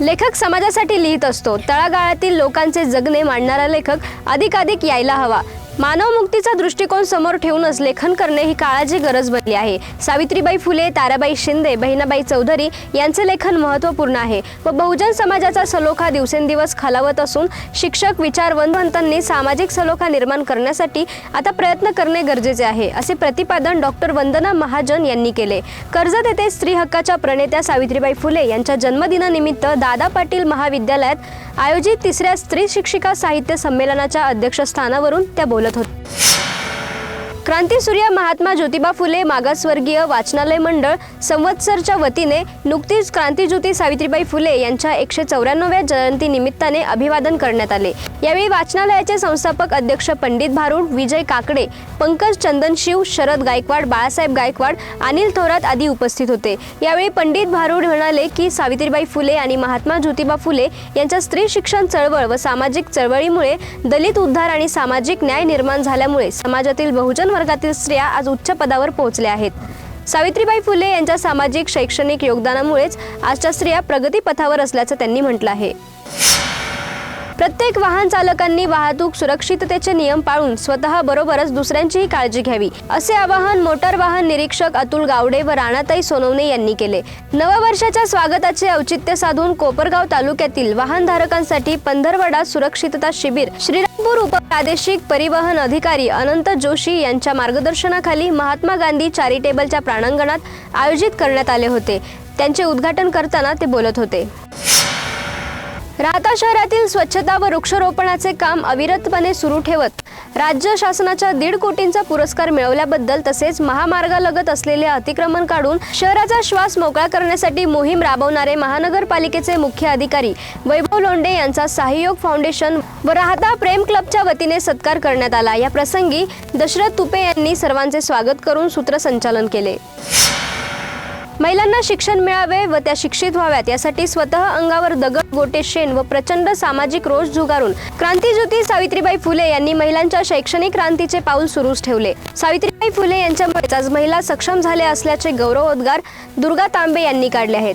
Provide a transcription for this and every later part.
लेखक समाजासाठी लिहित असतो. तळागाळातील लोकांचे जगणे मांडणारा लेखक अधिकाधिक यायला हवा. मानवमुक्तीचा दृष्टिकोन समोर ठेवूनच लेखन करणे ही काळाची गरज बनली आहे. सावित्रीबाई फुले ताराबाई शिंदे बहिणाबाई चौधरी यांचे लेखन महत्त्वपूर्ण आहे व बहुजन समाजाचा सलोखा दिवसेंदिवस खालावत असून शिक्षक विचारवंतांनी सामाजिक सलोखा निर्माण करण्यासाठी आता प्रयत्न करणे गरजेचे आहे असे प्रतिपादन डॉक्टर वंदना महाजन यांनी केले. कर्जत येथे स्त्री हक्काच्या प्रणेत्या सावित्रीबाई फुले यांच्या जन्मदिनानिमित्त दादा पाटील महाविद्यालयात आयोजित तिसऱ्या स्त्री शिक्षिका साहित्य संमेलनाच्या अध्यक्षस्थानावरून त्या बोलत 오히려 더 क्रांतीसूर्य महात्मा ज्योतिबा फुले मागासवर्गीय वाचनालय मंडळ संवत्सरच्या वतीने नुकतीच क्रांतीज्योती सावित्रीबाई फुले यांच्या एकशे चौऱ्याण्णव्या जयंती निमित्ताने अभिवादन करण्यात आले. यावेळी वाचनालयाचे संस्थापक अध्यक्ष पंडित भारुड विजय काकडे पंकज चंदनशिव शरद गायकवाड बाळासाहेब गायकवाड अनिल थोरात आदी उपस्थित होते. यावेळी पंडित भारूड म्हणाले की सावित्रीबाई फुले आणि महात्मा ज्योतिबा फुले यांच्या स्त्री शिक्षण चळवळ व सामाजिक चळवळीमुळे दलित उद्धार आणि सामाजिक न्याय निर्माण झाल्यामुळे समाजातील बहुजन वर्गातील स्त्रिया आज उच्च पदावर पोहोचल्या आहेत. सावित्रीबाई फुले यांच्या सामाजिक शैक्षणिक योगदानामुळेच आजच्या स्त्रिया प्रगतीपथावर असल्याचं त्यांनी म्हटलं आहे. प्रत्येक वाहन चालकांनी वाहतूक सुरक्षिततेचे नियम पाळून स्वतः बरोबरच दुसऱ्यांचीही काळजी घ्यावी असे आवाहन मोटार वाहन निरीक्षक अतुल गावडे व राणाताई सोनवणे यांनी केले. नववर्षाच्या स्वागताचे औचित्य साधून कोपरगाव तालुक्यातील वाहनधारकांसाठी पंधरवडा सुरक्षितता शिबिर श्रीरामपूर उपप्रादेशिक परिवहन अधिकारी अनंत जोशी यांच्या मार्गदर्शनाखाली महात्मा गांधी चॅरिटेबलच्या प्रांगणात आयोजित करण्यात आले होते. त्यांचे उद्घाटन करताना ते बोलत होते. राहता शहरातील स्वच्छता व वृक्षारोपणाचे काम अविरतपणे सुरू ठेवत राज्य शासनाच्या दीड कोटींचा पुरस्कार मिळवल्याबद्दल तसेच महामार्गालगत असलेले अतिक्रमण काढून शहराचा श्वास मोकळा करण्यासाठी मोहीम राबवणारे महानगरपालिकेचे मुख्य अधिकारी वैभव लोंढे यांचा सहयोग फाउंडेशन व राहता प्रेम क्लबच्या वतीने सत्कार करण्यात आला. या प्रसंगी दशरथ तुपे यांनी सर्वांचे स्वागत करून सूत्रसंचालन केले. महिलांना शिक्षण मिळावे व त्या शिक्षित व्हाव्यात. यासाठी स्वतः अंगावर दगड गोटे शेण व प्रचंड सामाजिक रोष झुगारून क्रांतीज्योती सावित्रीबाई फुले यांनी महिलांच्या शैक्षणिक क्रांतीचे पाऊल सुरूच ठेवले. सावित्रीबाई फुले यांच्यामुळेच आज महिला सक्षम झाले असल्याचे गौरवोद्गार दुर्गा तांबे यांनी काढले आहेत.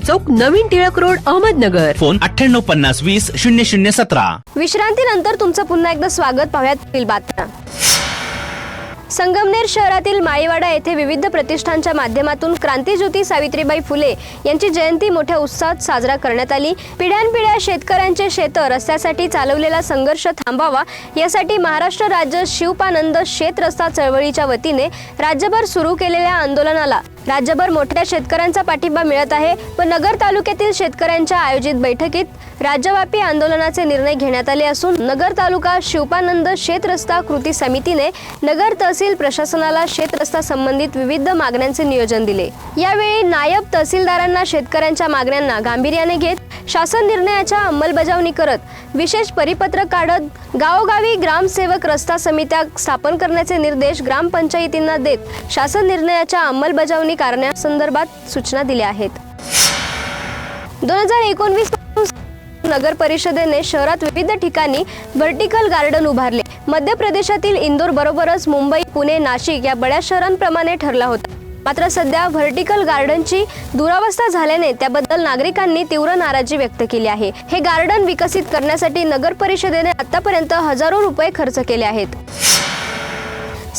चौक नवीन टिळक रोड अहमदनगर. फोन अठ्ठ्याण्णव पन्नास वीस शून्य शून्य सतरा. विश्रांतीनंतर तुमचं पुन्हा एकदा स्वागत पाहूयात बातम्या. संगमनेर शहरातील माळीवाडा येथे विविध प्रतिष्ठानच्या माध्यमातून क्रांतीज्योती सावित्रीबाई फुले यांची जयंती मोठ्या उत्साहात साजरा करण्यात आली. पिढ्यानपिढ्या शेतकऱ्यांचे शेतं रस्त्यासाठी चालवलेला संघर्ष थांबावा यासाठी महाराष्ट्र राज्य शिवपानंद शेत रस्ता चळवळीच्या वतीने राज्यभर सुरू केलेल्या आंदोलनाला राज्यभर मोठ्या शेतकऱ्यांचा पाठिंबा मिळत आहे व नगर तालुक्यातील शेतकऱ्यांच्या आयोजित बैठकीत राज्यव्यापी आंदोलनाचे निर्णय घेण्यात आले असून नगर तालुका शिवपानंद शेतरस्ता कृती समितीने नगर तहसील प्रशासनाला शेतरस्ता संबंधित विविध मागण्यांचे नियोजन दिले. यावेळी नायब तहसीलदारांना शेतकऱ्यांच्या मागण्यांना गांभीर्याने घेत शासन निर्णयाच्या अंमलबजावणी करत विशेष परिपत्रक काढत गावोगावी ग्रामसेवक रस्ता समित्या स्थापन करण्याचे निर्देश ग्रामपंचायतींना देत शासन निर्णयाच्या अंमलबजावणी करण्यासंदर्भात सूचना दिल्या आहेत. दोन हजार एकोणवीस नगर परिषदेने शहरात विविध ठिकाणी व्हर्टिकल गार्डन उभारले. मध्य प्रदेशातील इंदोर बरोबरच मुंबई पुणे नाशिक या बड्या शहरांप्रमाणे ठरला होता. मात्र सध्या व्हर्टिकल गार्डनची दुरावस्था झाल्याने त्याबद्दल नागरिकांनी तीव्र नाराजी व्यक्त केली आहे. हे गार्डन विकसित करण्यासाठी नगर परिषदेने आतापर्यंत हजारो रुपये खर्च केले आहेत.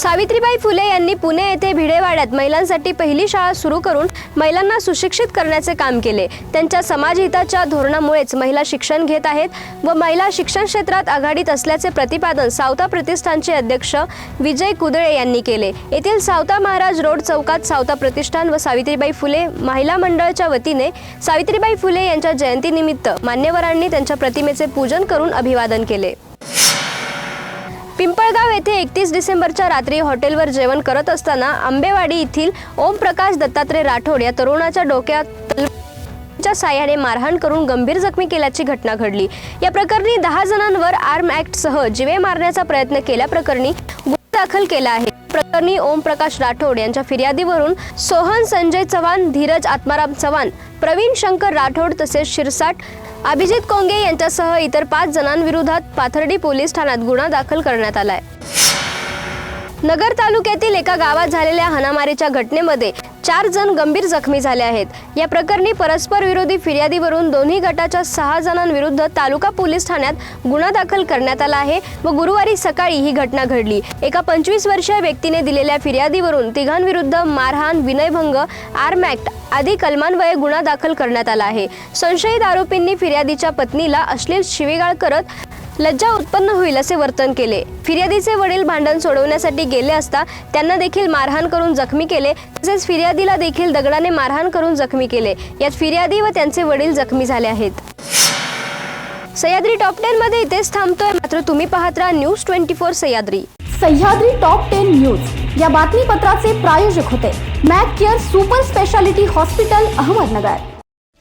सावित्रीबाई फुले यांनी पुणे येथे भिडेवाड्यात महिलांसाठी पहिली शाळा सुरू करून महिलांना सुशिक्षित करण्याचे काम केले. त्यांच्या समाजहिताच्या धोरणामुळेच महिला शिक्षण घेत आहेत व महिला शिक्षण क्षेत्रात आघाडीत असल्याचे प्रतिपादन सावता प्रतिष्ठानचे अध्यक्ष विजय कुदळे यांनी केले. येथील सावता महाराज रोड चौकात सावता प्रतिष्ठान व सावित्रीबाई फुले महिला मंडळाच्या वतीने सावित्रीबाई फुले यांच्या जयंतीनिमित्त मान्यवरांनी त्यांच्या प्रतिमेचे पूजन करून अभिवादन केले. पिंपळगाव येथे एकतीस डिसेंबरच्या रात्री हॉटेलवर जेवण करत असताना आंबेवाडी येथील ओमप्रकाश दत्तात्रय राठोड या तरुणाच्या डोक्यात च्या साह्याने मारहाण करून गंभीर जखमी केल्याची घटना घडली. या प्रकरणी दहा जणांवर आर्म ऍक्ट सह जीवे मारण्याचा प्रयत्न केल्याप्रकरणी गुन्हा दाखल केला आहे. प्रकरणी ओमप्रकाश राठोड यांच्या फिर्यादीवरून सोहन संजय चव्हाण धीरज आत्माराम चव्हाण प्रवीण शंकर राठोड तसेच शिरसाट अभिजित कोंगे यांच्यासह इतर पाच जणांविरोधात पाथर्डी पोलीस ठाण्यात गुन्हा दाखल करण्यात आलाय. नगर तालुक्यातील एका गावात झालेल्या हाणामारीच्या घटनेमध्ये चार जण गंभीर जखमी झाले आहेत. या प्रकरणी परस्पर विरोधी फिर्यादीवरून दोन्ही गटाच्या सहा जणांविरुद्ध तालुका पोलीस ठाण्यात गुन्हा दाखल करण्यात आला आहे व गुरुवारी सकाळी ही घटना घडली. एका पंचवीस वर्षीय व्यक्तीने दिलेल्या फिर्यादीवरून तिघांविरुद्ध मारहाण विनयभंग आर्म ऍक्ट आदी कलमांवये गुन्हा दाखल करण्यात आला आहे. संशयित आरोपींनी फिर्यादीच्या पत्नीला अश्लील शिवीगाळ करत लज्जा उत्पन्न होईल असे वर्तन केले. फिर्यादीचे वडील भांडण सोडवण्यासाठी गेले असता त्यांना देखील मारहाण करून जखमी केले तसेच फिर्यादीला देखील दगडाने मारहाण करून जखमी केले. यात फिर्यादी व त्यांचे वडील जखमी झाले आहेत. सह्याद्री टॉप टेन मध्ये इथेच थांबतोय मात्र तुम्ही पाहत राहा news twenty four Sahyadri. Sahyadri top ten news. या बातमीपत्राचे प्रायोजक होते. Mac Care super speciality hospital Ahmednagar.